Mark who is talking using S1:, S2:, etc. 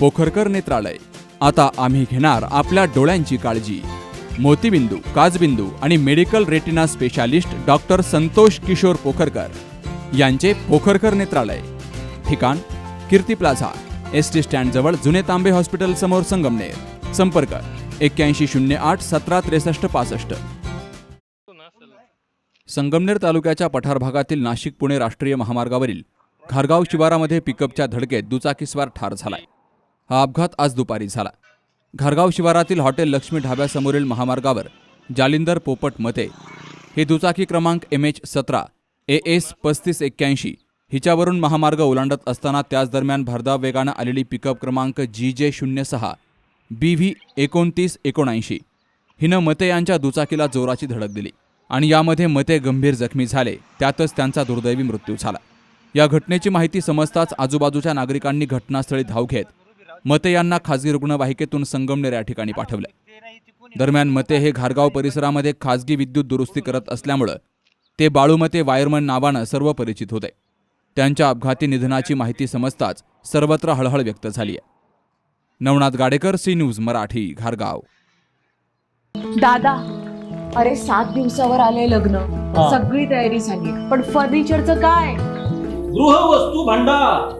S1: पोखरकर नेत्रालय. आता आम्ही घेणार आपल्या डोळ्यांची काळजी. मोतीबिंदू काजबिंदू आणि medical retina specialist doctor Santosh Kishor Pokharkar यांचे पोखरकर नेत्रालय. ठिकाण कीर्ती प्लाझा एस टी स्टँडजवळ जुने तांबे हॉस्पिटल समोर संगमनेर. संपर्क एक्क्याऐंशी शून्य आठ सतरा त्रेसष्ट पासष्ट. संगमनेर तालुक्याच्या पठार भागातील नाशिक पुणे राष्ट्रीय महामार्गावरील खारगाव शिवारामध्ये पिकअपच्या धडकेत दुचाकीस्वार ठार झालाय. हा अपघात आज दुपारी झाला. घरगाव शिवारातील हॉटेल लक्ष्मी ढाब्यासमोरील महामार्गावर जालिंदर पोपट मते. ही दुचाकी क्रमांक एम एच सतरा ए एस पस्तीस एक्क्याऐंशी हिच्यावरून महामार्ग ओलांडत असताना त्याच दरम्यान भरधाव वेगानं आलेली पिकअप क्रमांक जी जे शून्य सहा बी व्ही एकोणतीस एकोणऐंशी. हिनं मते यांच्या दुचाकीला जोराची धडक दिली आणि यामध्ये मते गंभीर जखमी झाले त्यातच त्यांचा दुर्दैवी मृत्यू झाला. या घटनेची माहिती समजताच आजूबाजूच्या नागरिकांनी घटनास्थळी धाव घेत मते यांना खासगी रुग्णवाहिकेतून संगमनेर या ठिकाणी पाठवलं. दरम्यान मते हे घारगाव परिसरामध्ये खासगी विद्युत दुरुस्ती करत असल्यामुळं ते बाळूमते वायरमन नावानं सर्व परिचित होते. त्यांच्या अपघाती निधनाची माहिती समजताच सर्वत्र हळहळ व्यक्त झाली आहे. नवनाथ गाडेकर सी न्यूज मराठी घारगाव.
S2: दादा अरे सात दिवसावर आले लग्न. सगळी तयारी झाली. पण फर्निचरचं काय?
S3: गृहवस्तू भांडार.